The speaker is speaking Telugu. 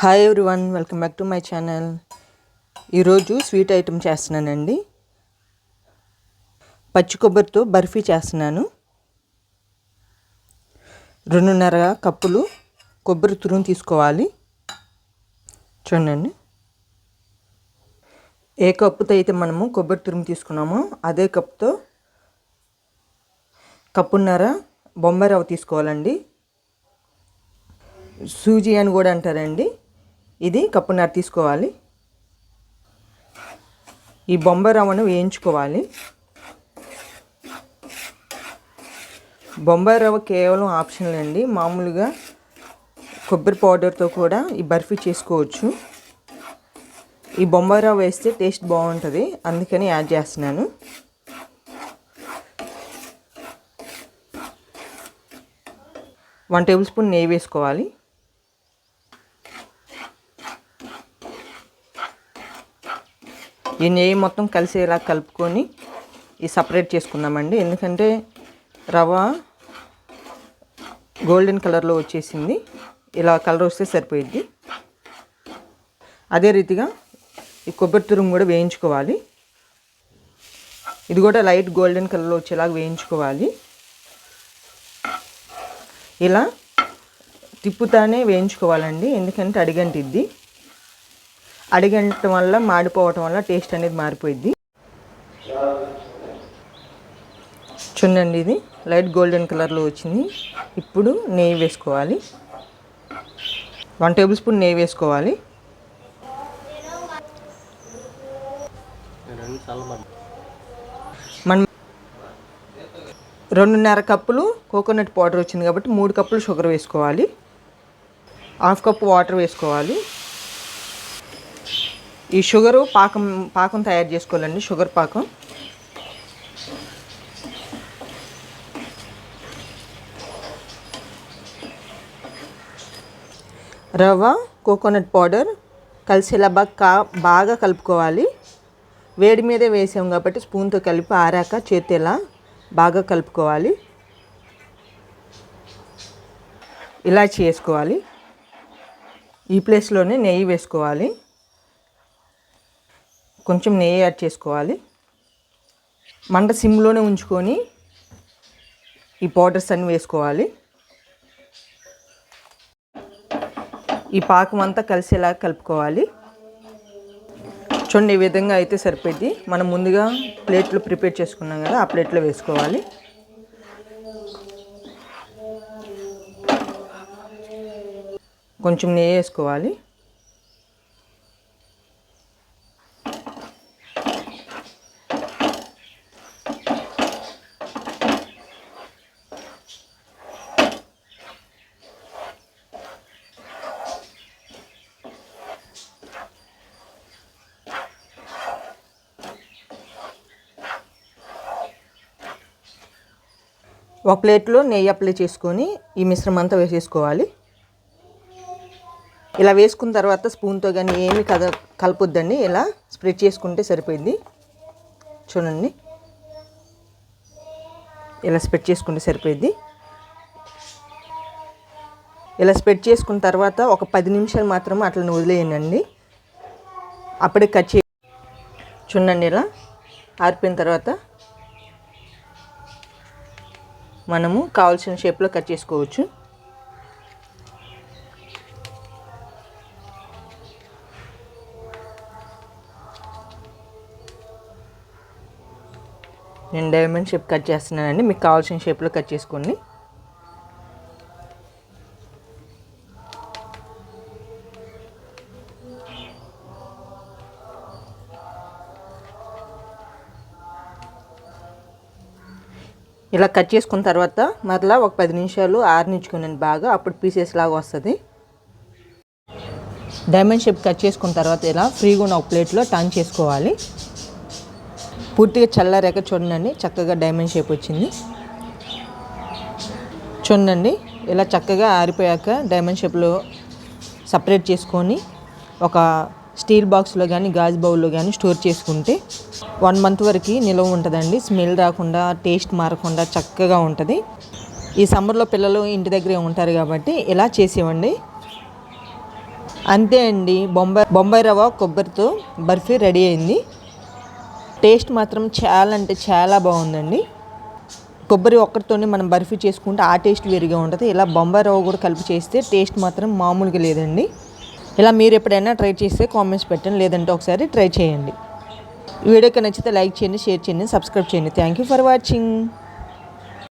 Hi everyone welcome back to my channel ఈరోజు స్వీట్ ఐటెం చేస్తున్నానండి. పచ్చి కొబ్బరితో బర్ఫీ చేస్తున్నాను. రెండున్నర కప్పులు కొబ్బరి తురుము తీసుకోవాలి. చూడండి. ఏ కప్పుతో అయితే మనము కొబ్బరి తురుము తీసుకున్నామో అదే కప్పుతో కప్పున్నర బొంబాయి రవ్వ తీసుకోవాలండి. సూజీ అని కూడా అంటారండి. ఇది కప్పున్నర తీసుకోవాలి. ఈ బొంబాయి రవ్వను వేయించుకోవాలి. బొంబాయి రవ్వ కేవలం ఆప్షనల్ అండి. మామూలుగా కొబ్బరి పౌడర్తో కూడా ఈ బర్ఫీ చేసుకోవచ్చు. ఈ బొంబాయి రవ్వ వేస్తే టేస్ట్ బాగుంటుంది. అందుకని యాడ్ చేస్తున్నాను. వన్ టేబుల్ స్పూన్ నెయ్యి వేసుకోవాలి. ఈ నెయ్యి మొత్తం కలిసి ఇలా కలుపుకొని ఈ సపరేట్ చేసుకున్నామండి ఎందుకంటే రవ గోల్డెన్ కలర్లో వచ్చేసింది. ఇలా కలర్ వస్తే సరిపోయిద్ది. అదే రీతిగా ఈ కొబ్బరి తురుము కూడా వేయించుకోవాలి. ఇది కూడా లైట్ గోల్డెన్ కలర్లో వచ్చేలాగా వేయించుకోవాలి. ఇలా తిప్పుతానే వేయించుకోవాలండి. ఎందుకంటే అడిగంటిద్ది. అడిగంటం వల్ల మాడిపోవటం వల్ల టేస్ట్ అనేది మారిపోయింది చూడండి ఇది లైట్ గోల్డెన్ కలర్లో వచ్చింది. ఇప్పుడు నెయ్యి వేసుకోవాలి. వన్ టేబుల్ స్పూన్ నెయ్యి వేసుకోవాలి. మనం రెండున్నర కప్పులు కోకోనట్ పౌడర్ వచ్చింది కాబట్టి మూడు కప్పులు షుగర్ వేసుకోవాలి. హాఫ్ కప్ వాటర్ వేసుకోవాలి. ఈ షుగరు పాకం పాకం తయారు చేసుకోవాలండి షుగర్ పాకం. రవ్వ కోకోనట్ పౌడర్ కలిసేలా బాగా కా బాగా కలుపుకోవాలి. వేడి మీదే వేసాం కాబట్టి స్పూన్తో కలిపి ఆరాక చేతేలా బాగా కలుపుకోవాలి. ఇలా చేసుకోవాలి ఈ ప్లేస్లోనే నెయ్యి వేసుకోవాలి. కొంచెం నెయ్యి యాడ్ చేసుకోవాలి. మంట సిమ్లోనే ఉంచుకొని ఈ పౌడర్స్ అన్నీ వేసుకోవాలి. ఈ పాకం అంతా కలిసేలా కలుపుకోవాలి. చూడండి ఈ విధంగా అయితే సరిపోద్ది మనం ముందుగా ప్లేట్లో ప్రిపేర్ చేసుకున్నాం కదా ఆ ప్లేట్లో వేసుకోవాలి. కొంచెం నెయ్యి వేసుకోవాలి. ఒక ప్లేట్లో నెయ్యి అప్లై చేసుకొని ఈ మిశ్రమం అంతా వేసేసుకోవాలి. ఇలా వేసుకున్న తర్వాత స్పూన్తో కానీ ఏమి కద కలపొద్దండి. ఇలా స్ప్రెడ్ చేసుకుంటే సరిపోయింది. చూడండి. ఇలా స్ప్రెడ్ చేసుకుంటే సరిపోయింది. ఇలా స్ప్రెడ్ చేసుకున్న తర్వాత ఒక పది నిమిషాలు మాత్రం అట్లా వదిలేయండి. అప్పుడే కట్ చే చూడండి ఇలా ఆరిపోయిన తర్వాత మనము కావాల్సిన షేప్లో కట్ చేసుకోవచ్చు. నేను డైమండ్ షేప్ కట్ చేస్తున్నానండి. మీకు కావాల్సిన షేప్లో కట్ చేసుకోండి. ఇలా కట్ చేసుకున్న తర్వాత మరలా ఒక పది నిమిషాలు ఆరనించుకున్నాను బాగా అప్పుడు పీసెస్ లాగా వస్తుంది. డైమండ్ షేప్ కట్ చేసుకున్న తర్వాత ఇలా ఫ్రీగా ఉన్న ఒక ప్లేట్లో టర్న్ చేసుకోవాలి. పూర్తిగా చల్లారాక చూడండి చక్కగా డైమండ్ షేప్ వచ్చింది. చూడండి ఇలా చక్కగా ఆరిపోయాక డైమండ్ షేప్లో సపరేట్ చేసుకొని ఒక స్టీల్ బాక్స్లో కానీ గాజు బౌల్లో కానీ స్టోర్ చేసుకుంటే వన్ మంత్ వరకు నిల్వ ఉంటుందండి. స్మెల్ రాకుండా టేస్ట్ మారకుండా చక్కగా ఉంటుంది. ఈ సమ్మర్లో పిల్లలు ఇంటి దగ్గరే ఉంటారు కాబట్టి ఇలా చేసేవండి? అంతే అండి. బొంబాయి బొంబాయి రవ్వ కొబ్బరితో బర్ఫీ రెడీ అయింది. టేస్ట్ మాత్రం చాలా అంటే చాలా బాగుందండి. కొబ్బరి ఒక్కరితోనే మనం బర్ఫీ చేసుకుంటే ఆ టేస్ట్ వేరుగా ఉంటుంది. ఇలా బొంబాయి రవ్వ కూడా కలిపి చేస్తే టేస్ట్ మాత్రం మామూలుగా లేదండి. ఇలా మీరు ఎప్పుడైనా ట్రై చేస్తే కామెంట్స్ పెట్టండి లేదంటే ఒకసారి ట్రై చేయండి. ఈ వీడియోకి నచ్చితే లైక్ చేయండి షేర్ చేయండి సబ్స్క్రైబ్ చేయండి. Thank you for watching